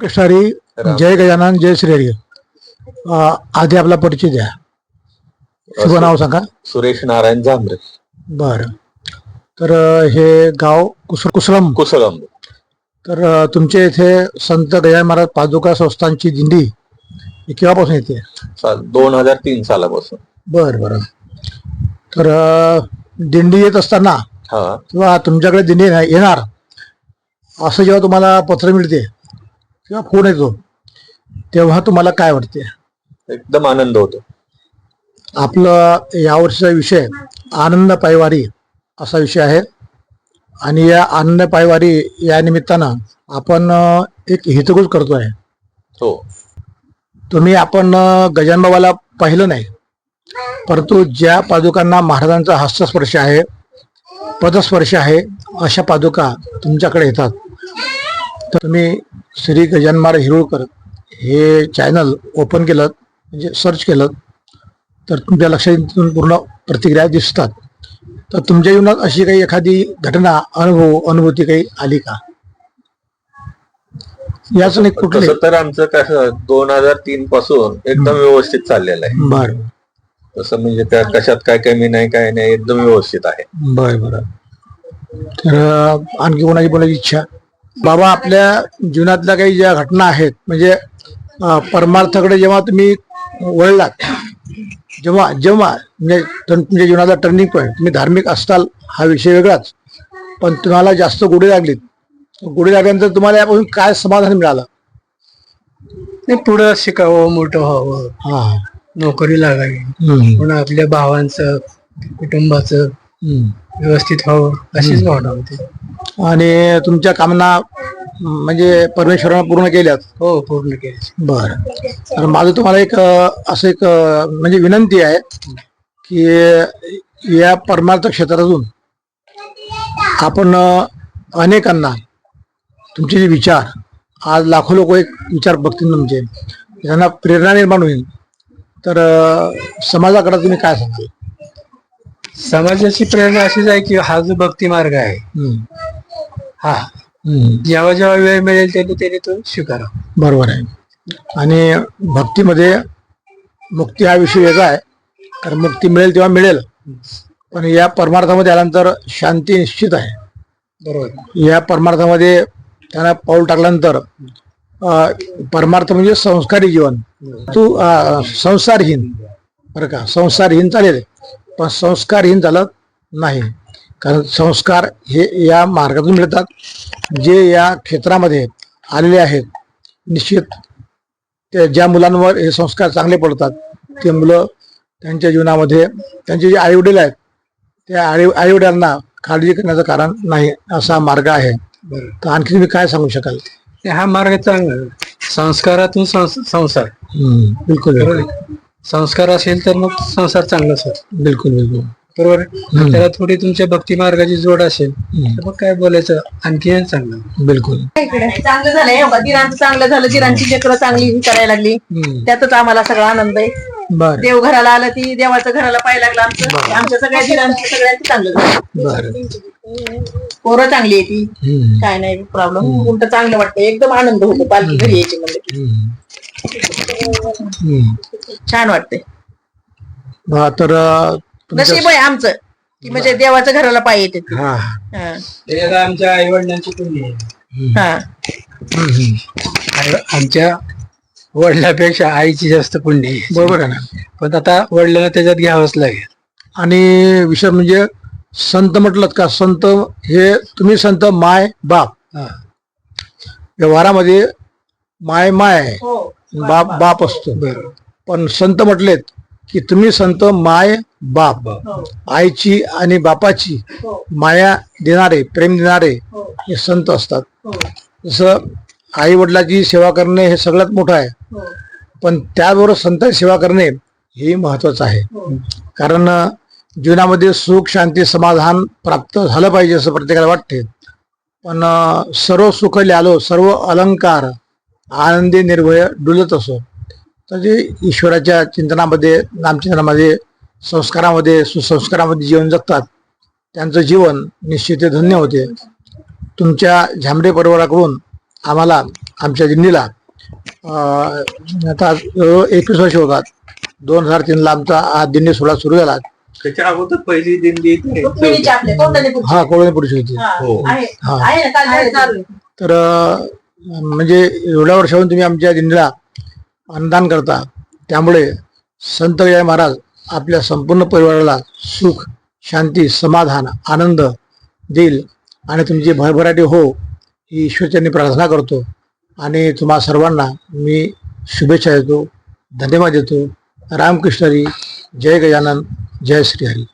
कृष्णारी. जय गजानन जय श्री आधी आपला परिचय द्या शुभ नाव सांगा. सुरेश नारायण झांबरे बर. तर हे गाव कुस कुसलम. कुसळम तर तुमच्या इथे संत गजानन महाराज पादुका संस्थांची दिंडी ही केव्हापासून येते? दोन हजार तीन सालापासून. बर बर. तर दिंडी येत असताना हा. किंवा तुमच्याकडे दिंडी येणार असं जेव्हा तुम्हाला पत्र मिळते किंवा फोन येतो तेव्हा तुम्हाला काय वाटते? एकदम आनंद होतो. आपलं यावर्षीचा विषय आनंद पायवारी असा विषय आहे. आणि या आनंद पायवारी या निमित्तानं आपण एक हितगुज करतोय. हो. तुम्ही आपण अ, गजानन बाबाला पाहिलं नाही परंतु ज्या पादुकांना महाराजांचा हस्तस्पर्श आहे पदस्पर्श आहे अशा पादुका तुमच्याकडे येतात. तुम्ही श्री गजानन महाराज हिरोळकर हे चॅनल ओपन केलं म्हणजे सर्च केलं तर तुमच्या लक्षात पूर्ण प्रतिक्रिया दिसतात. तर तुमच्या जीवनात अशी काही एखादी घटना अनुभव अनुभूती काही आली का? याच नाही कुठले तर आमचं कसं दोन हजार तीन पासून एकदम व्यवस्थित चाललेलं आहे. बर. तसं म्हणजे त्या कशात काय कमी नाही काय नाही एकदम व्यवस्थित आहे. बर बर. तर आणखी कोणाची बोलायची इच्छा? बाबा आपल्या जीवनातल्या काही ज्या घटना आहेत म्हणजे परमार्थाकडे जेव्हा तुम्ही वळलात जेव्हा जेव्हा म्हणजे तुमच्या जीवनाचा टर्निंग पॉईंट तुम्ही धार्मिक असताल हा विषय वेगळाच. पण तुम्हाला जास्त गोडी लागलीत. गोडी लागल्यानंतर तुम्हाला यापासून काय समाधान मिळालं? नाही पुढं शिकावं मोठं व्हावं. हा. नोकरी लागावी. पुन्हा आपल्या भावांचं कुटुंबाचं. व्यवस्थित व्हावं अशीच भावना होती. आणि तुमच्या कामना म्हणजे परमेश्वरानं पूर्ण केल्यात? हो पूर्ण केली. बर. तर माझं तुम्हाला एक अ, असं एक अ, म्हणजे विनंती आहे की या परमार्थ क्षेत्रातून आपण अ, अनेकांना तुमचे जे विचार आज लाखो लोक एक विचार बघतील तुमचे त्यांना प्रेरणा निर्माण होईल. तर अ, समाजाकडे तुम्ही काय सांगाल? समाजाची प्रेरणा अशीच आहे की हा जो भक्ती मार्ग आहे. हा. जेव्हा जेव्हा वेळ मिळेल त्यांनी त्यांनी तो स्वीकारा बरोबर आहे. आणि भक्तीमध्ये मुक्ती हा विषय वेगळा आहे. कारण मुक्ती मिळेल तेव्हा मिळेल. पण या परमार्थामध्ये आल्यानंतर शांती निश्चित आहे. बरोबर. या परमार्थामध्ये त्यांना पाऊल टाकल्यानंतर परमार्थ म्हणजे संस्कारी जीवन. तू संसारहीन. बरं का? संसारहीन चालेल. पण संस्कारहीन चालत नाही. कारण संस्कार हे या मार्गातून मिळतात. जे या क्षेत्रामध्ये आलेले आहेत निश्चित ते ज्या मुलांवर हे संस्कार चांगले पडतात ते मुलं त्यांच्या जीवनामध्ये त्यांचे जे आईवडील आहेत त्या आई आईवडिलांना काळजी करण्याचं कारण नाही असा मार्ग आहे. तर आणखी तुम्ही काय सांगू शकाल? ते हा मार्ग चांगला. संस्कारातून संस- संसार. बिलकुल? संस्कार असेल तर मग संसार चांगलाच होतो बिलकुल बिलकुल. बरोबर? आहे? त्याला थोडी तुमच्या भक्ती मार्गाची जोड असेल. तर मग काय बोलायचं? आणखी चांगलं. बिलकुल. इकडे. चांगलं झालंय हो का? दिरांचं चांगलं झालं दिरांची लेकरं चांगली ही करायला लागली. हम्म. त्यातच आम्हाला सगळा आनंद आहे. बर. देव घराला आलं ती देवाचं घराला पाहायला लागलं आमचं. आमच्या सगळ्या दिरांचं सगळ्यांचं चांगलं झालं. बर. पोरं चांगली आहे ती. काय नाही प्रॉब्लेम उलट चांगलं वाटतं. एकदम आनंद होतो. पालखी घरी यायची म्हणजे. छान वाटते हा, तर अं, तुमच्या- नशीब आहे आमचं. की म्हणजे देवाचं घराला पाय येते ती. हा. हा. आमच्या आई वडिलांची पुण्य आहे. हा. हम्म. आई- आमच्या वडिलापेक्षा आईची जास्त पुण्य आहे. बरोबर आहे ना पण आता वडिलांना त्याच्यात घ्यावंच लागेल आणि विषय म्हणजे संत म्हटलं का संत हे तुम्ही संत माय बाप हा. व्यवहारामध्ये माय माय आहे हो. बाप बाप असतो बरोबर पण संत म्हटलेत की तुम्ही संत माय बाप हो. आईची आणि बापाची हो. माया देणारे प्रेम देणारे हो. संत असतात. जसं आई वडिलाची सेवा करणे हे सगळ्यात मोठं आहे हो. पण त्याबरोबर संतांची सेवा करणे हे महत्वाचं आहे हो. कारण जीवनामध्ये सुख शांती समाधान प्राप्त झालं पाहिजे असं प्रत्येकाला वाटते पण सर्व सुख ल्यालो सर्व अलंकार आनंदी निर्भय डुलत असो तर जे ईश्वराच्या चिंतनामध्ये नामचिंतनामध्ये संस्कारामध्ये सुसंस्कारामध्ये जीवन जगतात त्यांचं जीवन निश्चित धन्य होते तुमच्या झांबरे परिवाराकडून आम्हाला आमच्या दिंडीला अं, आता एकवीस वर्ष होतात. दोन हजार तीनला आमचा हा दिंडी सोहळा सुरू झाला. त्याच्या अगोदर पहिली दिंडी. हा कोळणीपुरुषी होती. हा. तर म्हणजे एवढ्या वर्षाहून तुम्ही आमच्या दिंडीला अन्नदान करता. त्यामुळे संत गजानन महाराज आपल्या संपूर्ण परिवाराला सुख शांती समाधान आनंद देईल. आणि तुमची भरभराटी हो ही ईश्वरचरणी प्रार्थना करतो. आणि तुम्हा सर्वांना मी शुभेच्छा देतो. धन्यवाद देतो. रामकृष्ण हरी. जय गजानन. जय श्री हरी.